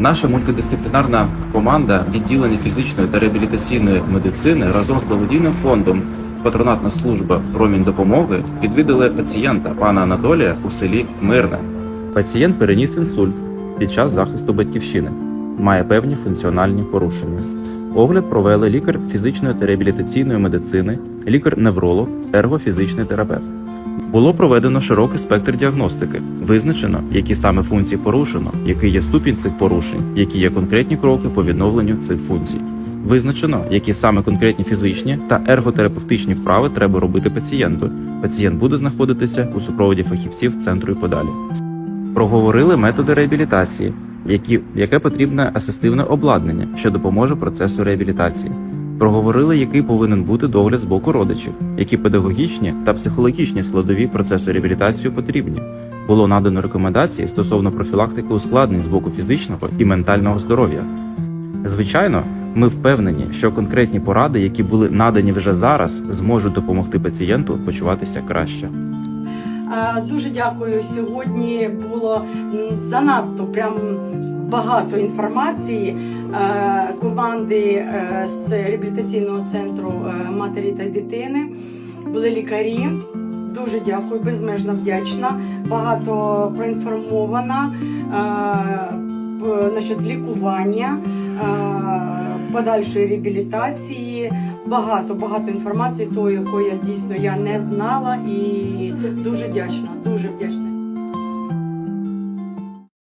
Наша мультидисциплінарна команда відділення фізичної та реабілітаційної медицини разом з благодійним фондом Патронатна служба промінь допомоги відвідали пацієнта пана Анатолія у селі Мирне. Пацієнт переніс інсульт під час захисту батьківщини, має певні функціональні порушення. Огляд провели лікар фізичної та реабілітаційної медицини, лікар-невролог, ергофізичний терапевт. Було проведено широкий спектр діагностики, визначено, які саме функції порушено, який є ступінь цих порушень, які є конкретні кроки по відновленню цих функцій. Визначено, які саме конкретні фізичні та ерготерапевтичні вправи треба робити пацієнту. Пацієнт буде знаходитися у супроводі фахівців центру і подалі. Проговорили методи реабілітації, які, яке потрібне асистивне обладнання, що допоможе процесу реабілітації. Проговорили, який повинен бути догляд з боку родичів, які педагогічні та психологічні складові процесу реабілітації потрібні. Було надано рекомендації стосовно профілактики ускладнень з боку фізичного і ментального здоров'я. Звичайно, ми впевнені, що конкретні поради, які були надані вже зараз, зможуть допомогти пацієнту почуватися краще. Дуже дякую. Сьогодні було занадто прям багато інформації е, команди е, з реабілітаційного центру е, матері та дитини. Були лікарі. Дуже дякую, безмежно вдячна. Багато проінформована насчет лікування, подальшої реабілітації. Багато багато інформації, тої, якої дійсно я не знала, і дуже вдячна.